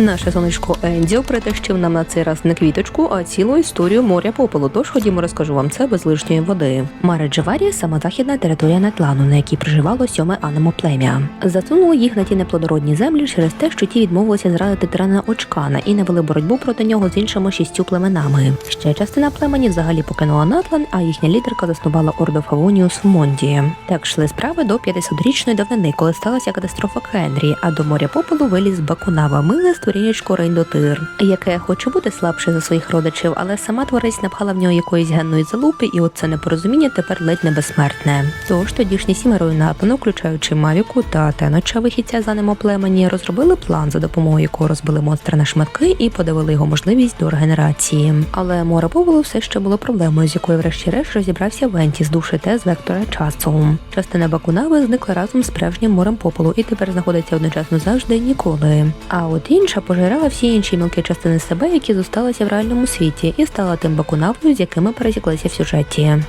Наше сонечко Ендіо притащив нам на цей раз не квіточку, а цілу історію моря попелу. Тож ходімо, розкажу вам це без лишньої води. Маре Джаварі – сама західна територія Нетлану, на якій проживало сьоме анемо плем'я. Засунуло їх на ті неплодородні землі через те, що ті відмовилися зрадити тирана Очкана і не вели боротьбу проти нього з іншими шістю племенами. Ще частина племені взагалі покинула Натлан, а їхня лідерка заснувала орду Фавоніус в Мондії. Так йшли справи до 500-річної давнини, коли сталася катастрофа Кенрі, а до моря попелу виліз Бакунава, миле створіннячко Рейндотир, яке хоче бути слабше за своїх родичів, але сама творець напхала в нього якоїсь генної залупи, і оце непорозуміння тепер ледь не безсмертне. Тож тодішні сімерою Натлану, включаючи Мавіку та Теноча, вихідця за ним племені, розробили план, за допомогою якого розбили монстра на шматки і подавили його можливість до регенерації. Але море попелу все ще було проблемою, з якою врешті-решт розібрався Венті з душі те з вектора часу. Частина Бакунави зникла разом з справжнім морем попелу і тепер знаходиться одночасно завжди і ніколи. А от інша пожирала всі інші мілкі частини себе, які зосталися в реальному світі, і стала тим бакунавою, з якими пересіклася в сюжеті.